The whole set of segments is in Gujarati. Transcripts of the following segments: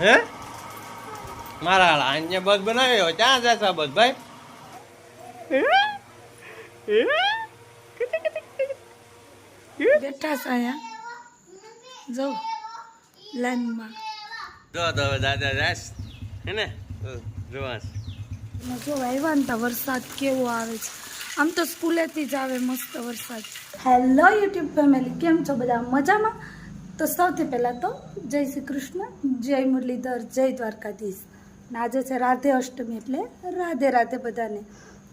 હે? મારા અહીંયા બસ બનાવ્યો ક્યાં જશા બસ ભાઈ? બેઠા સાયા જો લાઈનમાં. જો તો હવે દાદા જાશ. હે ને? જોવાશ જો આવ્યા ને તો વરસાદ કેવો આવે છે. આમ તો સ્કૂલેથી જ આવે મસ્ત વરસાદ. હેલો યુટ્યુબ ફેમિલી કેમ છો બધા? મજામાં? તો સૌથી પહેલાં તો જય શ્રી કૃષ્ણ જય મુરલીધર જય દ્વારકાધીશ. ને આજે છે રાધે અષ્ટમી એટલે રાધે રાધે બધાને.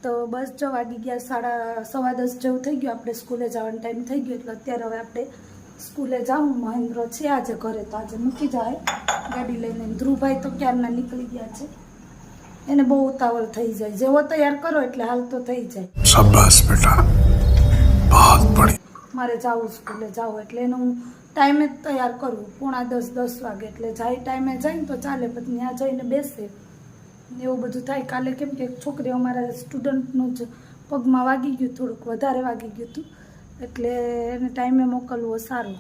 તો બસ જો વાગી ગયા સાડા સવા દસ જેવું થઈ ગયું આપણે સ્કૂલે જવાનો ટાઈમ થઈ ગયો એટલે અત્યારે હવે આપણે સ્કૂલે જાઉં. મહેન્દ્ર છે આજે ઘરે તો આજે મૂકી જાય ગાડી લઈને. ધ્રુવભાઈ તો ક્યારના નીકળી ગયા છે. એને બહુ ઉતાવળ થઈ જાય. જેવો તૈયાર કરો એટલે હાલ તો થઈ જાય. મારે જાવું સ્કૂલે જાવું એટલે એનું ટાઈમે જ તૈયાર કરવું. પોણા દસ દસ વાગે એટલે જાય ટાઈમે જાય ને તો ચાલે પછી ત્યાં જઈને બેસે. એવું બધું થાય. કાલે કેમ કે એક છોકરી અમારા સ્ટુડન્ટનું જ પગમાં વાગી ગયું થોડુંક વધારે વાગી ગયું હતું. એટલે એને ટાઈમે મોકલવો સારું.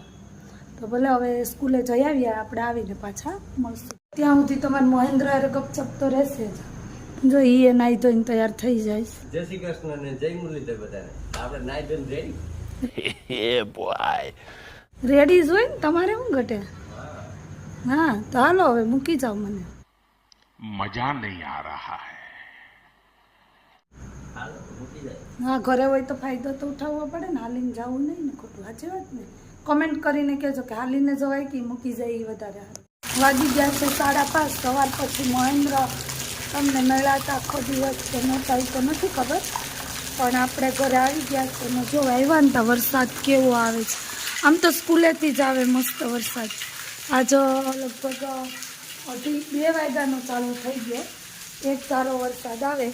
તો ભલે હવે સ્કૂલે જઈ આવ્યા આપણે આવીને પાછા મળશું. ત્યાં સુધી તમારે મહેન્દ્ર અરે ગપચપ તો રહેશે જ. જો એ નાઈ ધોઈને તૈયાર થઈ જાય. જય શ્રી કૃષ્ણ ને જય મુરલીધર બધાને. આપણે નાઈ ધોઈને રેડી. રેડી રેડીઝ હોય ને? તમારે શું ઘટે? હા તો હાલો હવે મૂકી જાઓ મને. મજા નહીં આ રહા હૈ. હા ઘરે હોય તો ફાયદો તો ઉઠાવવો પડે ને હાલીને જવું નહીં ને ખોટું સાચી વાત ને. કોમેન્ટ કરીને કહેજો કે હાલીને જવાય કે મૂકી જાય એ વધારે વાગી ગયા છે સાડા પાંચ સવાર પછી મહેન્દ્ર તમને મેળાતા આખો દિવસ કે નહોતા તો નથી ખબર. પણ આપણે ઘરે આવી ગયા છે જો આવ્યા ને તો વરસાદ કેવો આવે છે. આમ તો સ્કૂલેથી જ આવે મસ્ત વરસાદ. આજ લગભગ અઢી બે વાગ્યાનો ચાલુ થઈ ગયો. એક સારો વરસાદ આવે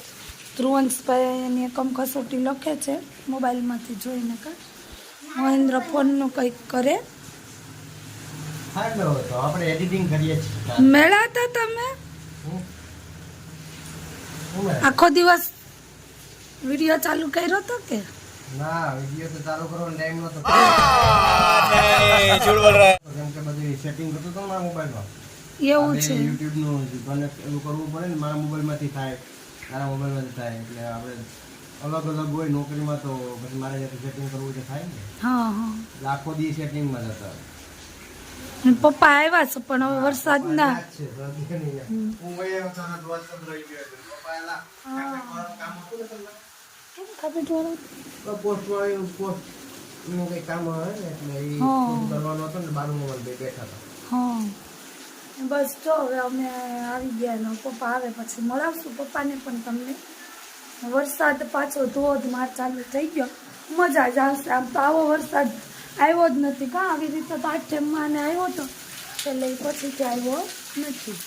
ધ્રુવંશભાઈ એની એકમ કસોટી લખે છે મોબાઈલમાંથી જોઈને કા મહેન્દ્ર ફોનનું કંઈક કરે. મેળાતા તમે? આખો દિવસ વીડિયો ચાલુ કર્યો હતો કે? ના વિડિયો તો ચાલુ કરવાનો ટાઈમ નતો કેમ કે બધી સેટિંગ કરતો તો મારા મોબાઈલમાં એવું છે. યુટ્યુબનું કનેક્ટ એવું કરવું પડે ને મારા મોબાઈલમાંથી થાય. તારા મોબાઈલમાંથી થાય એટલે આપણે અલગ અલગ હોય નોકરીમાં તો પછી મારે જે સેટિંગ કરવું છે થાય ને. હા હા. લાખો દી સેટિંગમાં જતા પપ્પા આવ્યા છે પણ હવે વરસાદ ના. હું ગયો તરત વરસાદ રહી ગયો પપ્પા એલા કામ હતું ને ખાબેટ વાળો પોસ્ટ વાળું પોસ્ટનું કઈ કામ આવે ને એટલે એ કરવાનો હતો ને બાજુમાં બે બેઠા હતા. હા. બસ જો હવે અમે આવી ગયા ને પપ્પા આવે પછી મળાવશું. પપ્પાને પણ તમને. વરસાદ પાછો ધોધમાર ચાલુ થઈ ગયો. મજા જ આવશે. આમ તો આવો વરસાદ આવ્યો જ નથી. કાં આવી રીતે તો આઠેમમાં આવ્યો તો? એટલે પછી પછીથી આવ્યો નથી.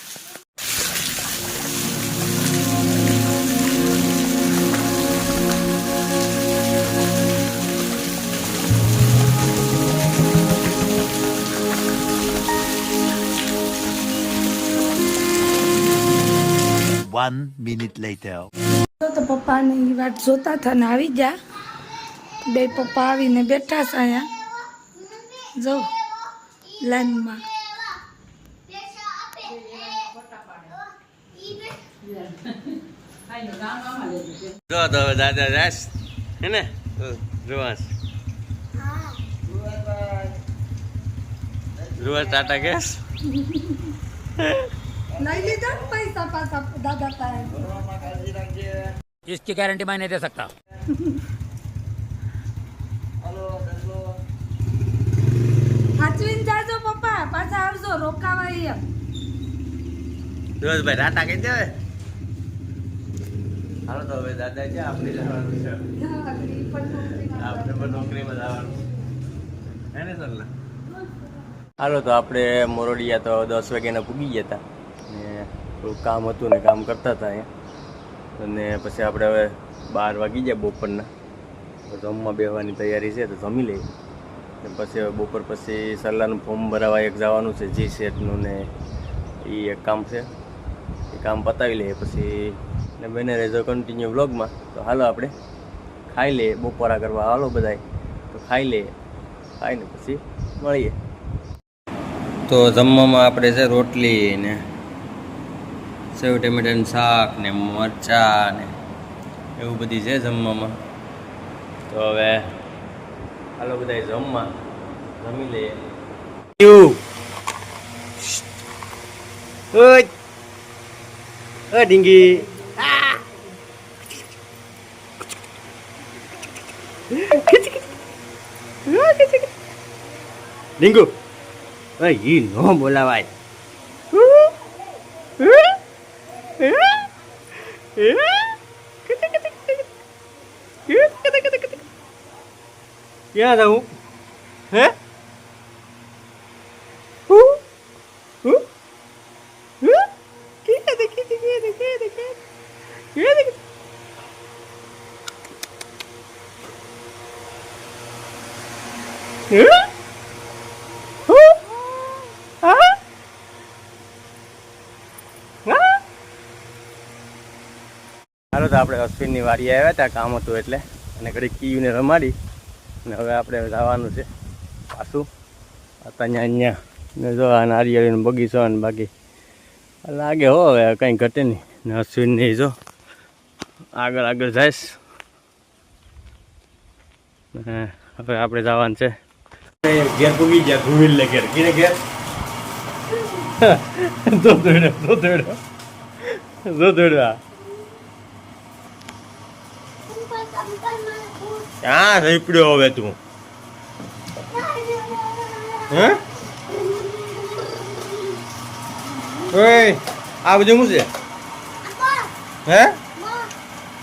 Minute later. તો તો પપ્પાની વાત જોતા હતા ને આવી ગયા. બે પપ્પા આવીને બેઠા છે અહીંયા. જો લાઈનમાં. જો તો હવે દાદા જાશ હે ને? જોવાશ જોવાશ ટાટા કેસ? લઈ લીધા ને પૈસા પાછા દાદા પાસે इसकी गारंटी मैं नहीं दे सकता સાચવીને જાજો પપ્પા પાછા આવજો રોકાવાય એમ જોવાશ ભાઈ ટાટા કહી દે હવે. હાલો તો હવે દાદા છે આપણે જવાનું છે આપણે પણ નોકરીમાં જવાનું હે ને સરલા હાલો તો આપણે મોરડિયા તો દસ વાગ્યાના પૂગી ગયા હતા ને થોડું કામ હતું ને કામ કરતા હતા અહીંયા. અને પછી આપણે હવે બાર વાગી ગયા બપોરના. જમવા બેહવાની તૈયારી છે તો જમી લઈએ. પછી હવે બપોર પછી સરલાનું ફોર્મ ભરાવા એક જવાનું છે જી સેટનું ને એ એક કામ છે. એ કામ પતાવી લઈએ પછી. ને બેને રેઝો કન્ટિન્યુ વ્લોગમાં. તો હાલો આપણે ખાઈ લઈએ, બપોરા કરવા. હાલો બધાય. તો ખાઈ લઈએ. ખાઈને પછી મળીએ. તો જમવામાં આપણે છે રોટલી ને સેવ ટમેટાનું શાક ને મરચાં ને એવું બધી છે જમવામાં તો હવે હાલો બધા જમવા જમી લઈએ ઓય ઓ ડીંગી ડીંગુ ઓય ઈ નો બોલાવાય ક્યાં જાઉં હે હું હું હું ક્યાં દેખી ક્યાં દેખી ક્યાં ક્યાં દેખી હે હું હા હા હાલો તો આપણે અશ્વિનની વાડી આવ્યા હતા કામ હતું એટલે. અને ઘડી કીયુને રમાડી. અને હવે આપણે જવાનું છે પાછું. અત્યારે અહીંયા ને જો આ નારિયેળીનો બગીચો અને બાકી. લાગે હો હવે, કંઈ ઘટે નહીં. ને અશ્વિન નહીં જો. આગળ આગળ જઈશ. હવે આપણે જવાનું છે. ઘેર પૂગી ગયા ઘુવીલ લે ઘેર કીને ઘેર? જો દોડ્યો જો દોડ્યો. જો દોડ્યો ક્યાં રીપડ્યો હવે તું? હે? આ બધું શું છે? હે?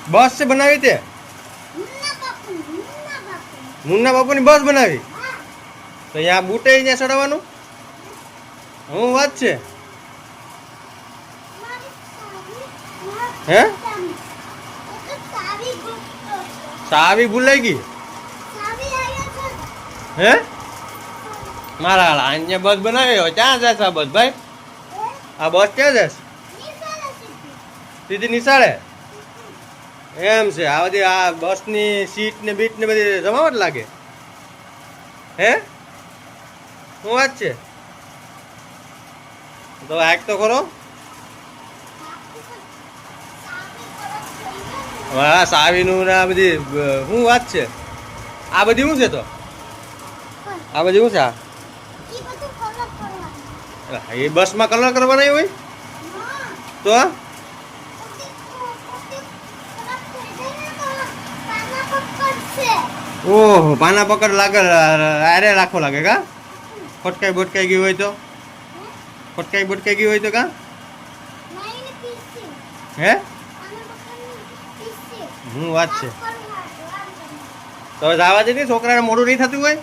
બસ છે બનાવી તે? મુન્ના બાપુની બસ બનાવી? તો અહીંયા બુટે અહીંયા ચડાવવાનું? હું વાત છે? હે? સાવી ભૂલાઈ ગઈ? હે? મારા હાલા બસ બનાવી હોય ક્યાં જશે આ બસ ભાઈ? આ બસ ક્યાં જશે સીધી નિશાળે? એમ છે આ બધી આ બસની સીટ ને બીટ ને બધી જમાવટ લાગે. હે? શું વાત છે? તો આગ તો ખરો? હા સાવીનું ને આ બધી શું વાત છે? આ બધી શું છે તો? આ બધી શું છે આ? એ બસમાં કલર કરવાના હોય? તો ઓહો પાના પકડ લાગે અરે રાખો લાગે કા? ફટકાઈ બટકાઈ ગઈ હોય તો? ફટકાઈ બટકાઈ ગઈ હોય તો કા? હે? હું વાત છે. તો જવા દે છોકરાને મોડું નહીં થતું હોય?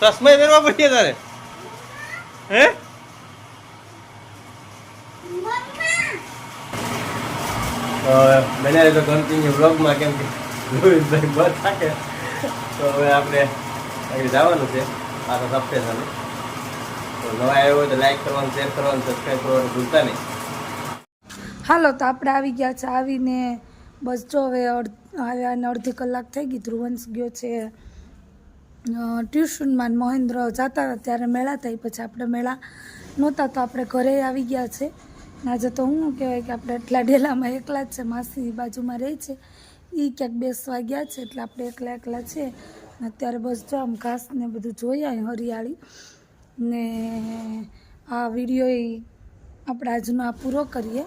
ચશ્મા પહેરવા પડીએ તારે. હે? બને તો કન્ટિન્યુ બ્લોગમાં કેમ કે રોહિતભાઈ બસ થાકે. તો હવે આપણે અહીં જવાનું છે. આ તો સપ્ટેશન તો નવા આવ્યો હોય તો લાઈક કરવાનું શેર કરવાનું સબસ્ક્રાઈબ કરવાનું ભૂલતા નહીં. હાલો, તો આપણે આવી ગયા છે, આવીને બસ જો હવે આવ્યા અને અડધી કલાક થઈ ગઈ, ધ્રુવંશ ગયો છે. ટ્યુશનમાં મહેન્દ્ર જતા હતા, ત્યારે મેળા થઈ, પછી આપણે મેળા નહોતા, તો આપણે ઘરે આવી ગયા છે. આજે તો હું કહેવાય કે આપણે એટલા ડેલામાં એકલા જ છે, માસી બાજુમાં રહે છે. એ ક્યાંક બેસવા ગયા છે, એટલે આપણે એકલા એકલા છે. અત્યારે બસ જો આમ ઘાસ ને બધું આવી હરિયાળી. ને આ વીડિયો આપણે આજનો આ પૂરો કરીએ.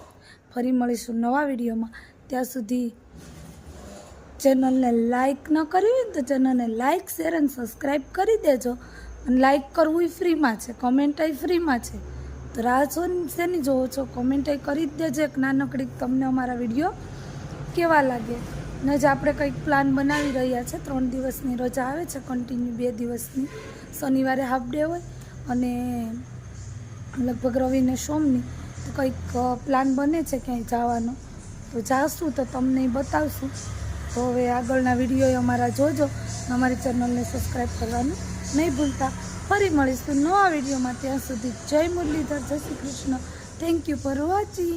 ફરી મળીશું નવા વિડીયોમાં. ત્યાં સુધી ચેનલને લાઇક ન કરી હોય તો ચેનલને લાઇક શેર અને સબસ્ક્રાઈબ કરી દેજો. અને લાઈક કરવું ફ્રીમાં છે કોમેન્ટ ફ્રીમાં છે. તો રાહ છો શેની જોવો છો? કોમેન્ટ કરી જ દેજો એક નાનકડી તમને અમારા વીડિયો કેવા લાગે. ને જ આપણે કંઈક પ્લાન બનાવી રહ્યા છે, ત્રણ દિવસની રજા આવે છે કન્ટિન્યુ બે દિવસની. શનિવારે હાફ ડે હોય અને લગભગ રવિને સોમની. કંઈક પ્લાન બને છે ક્યાંય જવાનો. તો જાશું તો તમને બતાવશું. તો હવે આગળના વીડિયો અમારા જોજો. અમારી ચેનલને સબસ્ક્રાઈબ કરવાનું નહીં ભૂલતા. ફરી મળીશું નવા વિડીયોમાં ત્યાં સુધી જય મુરલીધર, જય Shri Krishna. Thank you for watching